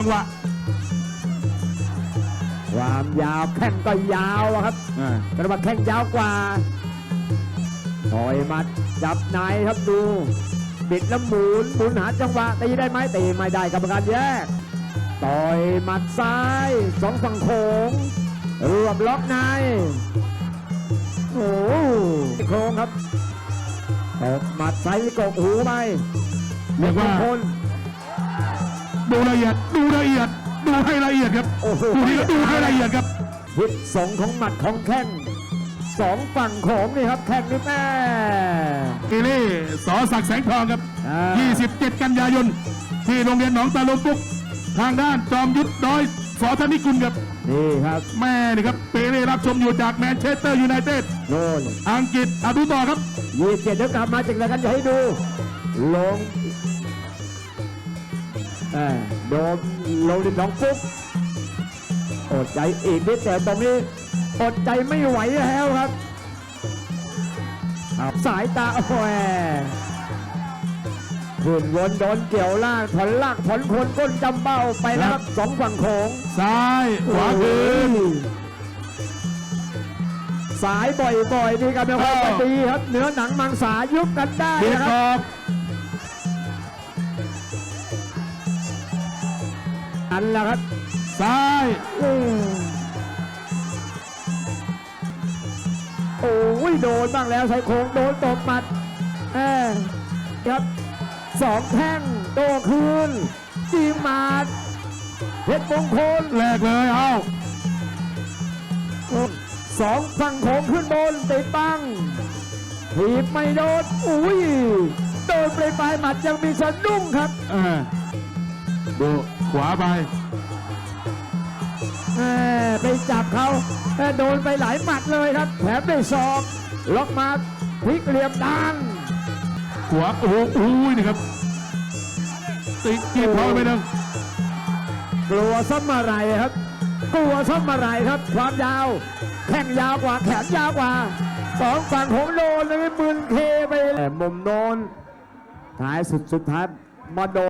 จังหวะความยาวแข้งก็ยาวอะครับอ่ากระบะแข้งยาวกว่าต่อยหมัดจับในครับดูบิดแล้วหมุนหมุนหาจังหวะตีได้ไหมตีไม่ได้กรรมการแยกต่อยหมัดซ้ายสองฝั่งโขงรวบล็อกในโอ้โหโค้งครับตบหมัดซ้ายกกหูไปเรียกว่าคนดู ละเอียด ดูละเอียด ดูให้ละเอียดครับโอ้โห ดูนี่ก็ดูให้ละเอียดครับพิษสงของหมัดของแข้งสองฝั่งโขงนี่ครับแข้งนี่แม่เอเล่สอศักดิ์แสงทองครับ อ่า 27 กันยายน ที่โรงเรียนหนองตาลมปุก ทางด้านจอมยุทธน้อยสอธนิกุลครับ นี่ครับแม่นี่ครับเปเร่รับชมอยู่จากแมนเชสเตอร์ยูไนเต็ด โน่นอังกฤษอาดูต่อครับ ยี่สิบเจ็ดเดี๋ยวกลับมาจากรายการจะให้ดู ลงเอ่อโดนลงดินสองปุ๊บอดใจอีกนิดแต่ตรงนี้อดใจไม่ไหวแล้วครับครับสายตาโอ้ยขึ้นวนโดนเกี่ยวล่างถอนล่างถอนคนก้นจำเบ้าไปแล้วครับสองฝั่งโขงซ้ายขวาคืนสายบ่อยๆนี่กันเป็นความเออดีครับเนื้อหนังมังสายุบกันได้เบียดนะคอรับ อกอันละครับ ซ้ายอืมโอ้ยโดนบ้างแล้วชายโครงโดนตบหมัดแอบครับสองแท่งโตคืนจีหมาดเพชรมงคลแรกเลยเอ้าสองฝั่งโขงขึ้นบนติดบังถีบไม่โดนอุ้ยโดนไปปลายหมัดยังมีสะดุ้งครับเออดู ขวาไปแม่ไปจับเขาแม่โดนไปหลายหมัดเลยครับ แถมได้ศอกล็อกมาพลิกเหลี่ยมดังขวาโอ้โหอุ้ยนี่ครับ ติดกีบเขาไปหนึ่งกลัวซ้ำอะไรครับ กลัวซ้ำอะไรครับ ความยาว แข้งยาวกว่าแขนยาวกว่าสองฝั่งของโดนเลยมืนเคไปแต่มุมโดนท้ายสุดสุดท้ายมาโดน